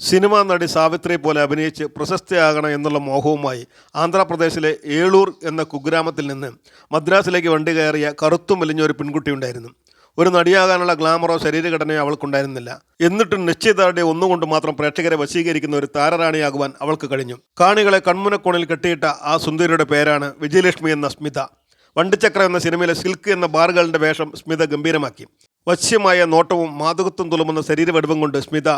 Cinema നടി സാവിത്രി പോലെ അഭിനയിച്ച് പ്രശസ്തയാകണം എന്നുള്ള മോഹവുമായി ആന്ധ്രാപ്രദേശിലെ ഏളൂർ എന്ന കുഗ്രാമത്തിൽ നിന്ന് മദ്രാസിലേക്ക് വണ്ടി കയറിയ കറുത്തും മെലിഞ്ഞ ഒരു പെൺകുട്ടിയുണ്ടായിരുന്നു ഒരു നടിയാകാനുള്ള ഗ്ലാമറോ ശരീരഘടനയോ അവൾക്കുണ്ടായിരുന്നില്ല. എന്നിട്ടും നിശ്ചയദാർഢ്യ ഒന്നുകൊണ്ട് മാത്രം പ്രേക്ഷകരെ വശീകരിക്കുന്ന ഒരു താരറാണിയാകുവാൻ അവൾക്ക് കഴിഞ്ഞു. കാണികളെ കൺമുനക്കോണിൽ കെട്ടിയിട്ട ആ സുന്ദരിയുടെ പേരാണ് വിജയലക്ഷ്മി എന്ന സ്മിത. വണ്ടിച്ചക്ര എന്ന സിനിമയിലെ സിൽക്ക് എന്ന ബാറുകളുടെ വേഷം സ്മിത ഗംഭീരമാക്കി. വശ്യമായ നോട്ടവും മാതൃകത്വം തുളുമുന്ന ശരീരവടിവും കൊണ്ട് സ്മിത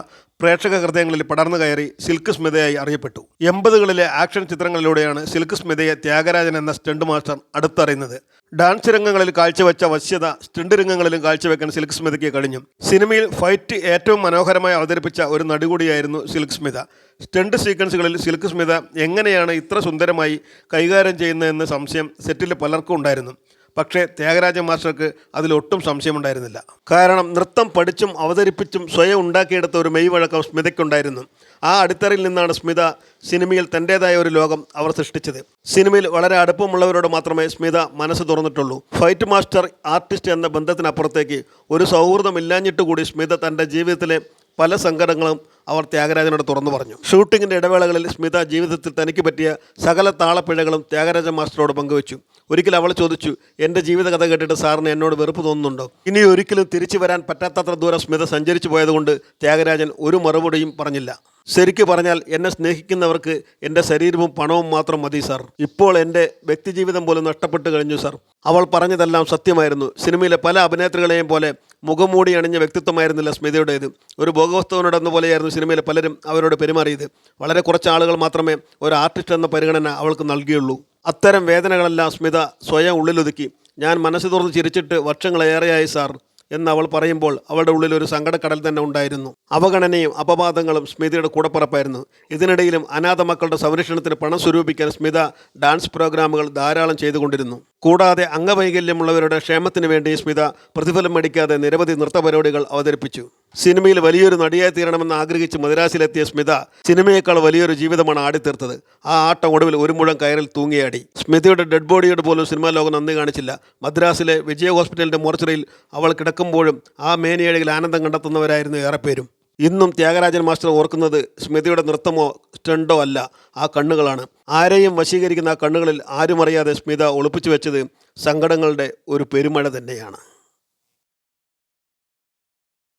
പ്രേക്ഷക ഹൃദയങ്ങളിൽ പടർന്നു കയറി സിൽക്ക് സ്മിതയായി അറിയപ്പെട്ടു. എൺപതുകളിലെ ആക്ഷൻ ചിത്രങ്ങളിലൂടെയാണ് സിൽക്ക് സ്മിതയെ ത്യാഗരാജൻ എന്ന സ്റ്റണ്ട് മാസ്റ്റർ അടുത്തറിയുന്നത്. ഡാൻസ് രംഗങ്ങളിൽ കാഴ്ചവെച്ച വശ്യത സ്റ്റണ്ട് രംഗങ്ങളിലും കാഴ്ചവെക്കാൻ സിൽക്ക് സ്മിതയ്ക്ക് കഴിഞ്ഞു. സിനിമയിൽ ഫൈറ്റ് ഏറ്റവും മനോഹരമായി അവതരിപ്പിച്ച ഒരു നടുകൂടിയായിരുന്നു സിൽക്ക് സ്മിത. സ്റ്റണ്ട് സീക്വൻസുകളിൽ സിൽക്ക് സ്മിത എങ്ങനെയാണ് ഇത്ര സുന്ദരമായി കൈകാര്യം ചെയ്യുന്നതെന്ന് സംശയം സെറ്റിൽ പലർക്കും ഉണ്ടായിരുന്നു. പക്ഷേ ത്യാഗരാജ മാസ്റ്റർക്ക് അതിലൊട്ടും സംശയമുണ്ടായിരുന്നില്ല. കാരണം നൃത്തം പഠിച്ചും അവതരിപ്പിച്ചും സ്വയം ഉണ്ടാക്കിയെടുത്ത ഒരു മെയ് വഴക്കം സ്മിതയ്ക്കുണ്ടായിരുന്നു. ആ അടിത്തറയിൽ നിന്നാണ് സ്മിത സിനിമയിൽ തന്റേതായ ഒരു ലോകം അവർ സൃഷ്ടിച്ചത്. സിനിമയിൽ വളരെ അടുപ്പമുള്ളവരോട് മാത്രമേ സ്മിത മനസ്സ് തുറന്നിട്ടുള്ളൂ. ഫൈറ്റ് മാസ്റ്റർ ആർട്ടിസ്റ്റ് എന്ന ബന്ധത്തിനപ്പുറത്തേക്ക് ഒരു സൗഹൃദം കൂടി സ്മിത തന്റെ ജീവിതത്തിലെ പല സങ്കടങ്ങളും അവർ ത്യാഗരാജനോട് തുറന്നു പറഞ്ഞു. ഷൂട്ടിങ്ങിന്റെ ഇടവേളകളിൽ സ്മിത ജീവിതത്തിൽ തനിക്ക് പറ്റിയ സകല താളപ്പിഴകളും ത്യാഗരാജ മാസ്റ്ററോട് പങ്കുവച്ചു. ഒരിക്കൽ അവൾ ചോദിച്ചു എന്റെ ജീവിത കഥ കേട്ടിട്ട് സാറിന് എന്നോട് വെറുപ്പ് തോന്നുന്നുണ്ടോ? ഇനി ഒരിക്കലും തിരിച്ചു വരാൻ പറ്റാത്തത്ര ദൂരം സ്മിത സഞ്ചരിച്ചു പോയതുകൊണ്ട് ത്യാഗരാജൻ ഒരു മറുപടിയും പറഞ്ഞില്ല. ശരിക്കു പറഞ്ഞാൽ എന്നെ സ്നേഹിക്കുന്നവർക്ക് എന്റെ ശരീരവും പണവും മാത്രം മതി സാർ. ഇപ്പോൾ എന്റെ വ്യക്തിജീവിതം പോലും നഷ്ടപ്പെട്ടു കഴിഞ്ഞു സാർ. അവൾ പറഞ്ഞതെല്ലാം സത്യമായിരുന്നു. സിനിമയിലെ പല അഭിനേത്രികളെയും പോലെ മുഖംമൂടി അണിഞ്ഞ വ്യക്തിത്വമായിരുന്നില്ല സ്മിതയുടേത്. ഒരു ഭോഗവസ്തുവിനോടെന്ന പോലെയായിരുന്നു സിനിമയിൽ പലരും അവരോട് പെരുമാറിയത്. വളരെ കുറച്ച് ആളുകൾ മാത്രമേ ഒരു ആർട്ടിസ്റ്റ് എന്ന പരിഗണന അവൾക്ക് നൽകിയുള്ളൂ. അത്തരം വേദനകളെല്ലാം സ്മിത സ്വയം ഉള്ളിലൊതുക്കി. ഞാൻ മനസ്സ് തുറന്ന് ചിരിച്ചിട്ട് വർഷങ്ങളേറെയായി സാർ. എന്ന് അവൾ പറയുമ്പോൾ അവളുടെ ഉള്ളിൽ ഒരു സങ്കടക്കടൽ തന്നെ ഉണ്ടായിരുന്നു. അവഗണനയും അപവാദങ്ങളും സ്മിതയുടെ കൂടപ്പറപ്പായിരുന്നു. ഇതിനിടയിലും അനാഥ മക്കളുടെ സംരക്ഷണത്തിന് പണം സ്വരൂപിക്കാൻ സ്മിത ഡാൻസ് പ്രോഗ്രാമുകൾ ധാരാളം ചെയ്തുകൊണ്ടിരുന്നു. കൂടാതെ അംഗവൈകല്യമുള്ളവരുടെ ക്ഷേമത്തിന് വേണ്ടി സ്മിത പ്രതിഫലം മേടിക്കാതെ നിരവധി നൃത്ത പരിപാടികൾ അവതരിപ്പിച്ചു. സിനിമയിൽ വലിയൊരു നടിയായി തീരണമെന്ന് ആഗ്രഹിച്ച് മദ്രാസിലെത്തിയ സ്മിത സിനിമയേക്കാൾ വലിയൊരു ജീവിതമാണ് ആടിത്തീർത്തത്. ആ ആട്ടം ഒടുവിൽ ഒരു മുഴം കയറിൽ തൂങ്ങിയാടി. സ്മിതയുടെ ഡെഡ് ബോഡിയോട് പോലും സിനിമാ ലോകം നന്ദി കാണിച്ചില്ല. മദ്രാസിലെ വിജയ ഹോസ്പിറ്റലിന്റെ മോർച്ചറിയിൽ അവൾ കിടക്കുമ്പോഴും ആ മേനിയഴകിൽ ആനന്ദം കണ്ടെത്തുന്നവരായിരുന്നു ഏറെപ്പേരും. ഇന്നും ത്യാഗരാജൻ മാസ്റ്റർ ഓർക്കുന്നത് സ്മിതയുടെ നൃത്തമോ സ്റ്റണ്ടോ അല്ല ആ കണ്ണുകളാണ്. ആരെയും വശീകരിക്കുന്ന ആ കണ്ണുകളിൽ ആരുമറിയാതെ സ്മിത ഒളിപ്പിച്ചു വെച്ചത് സങ്കടങ്ങളുടെ ഒരു പെരുമഴ തന്നെയാണ്.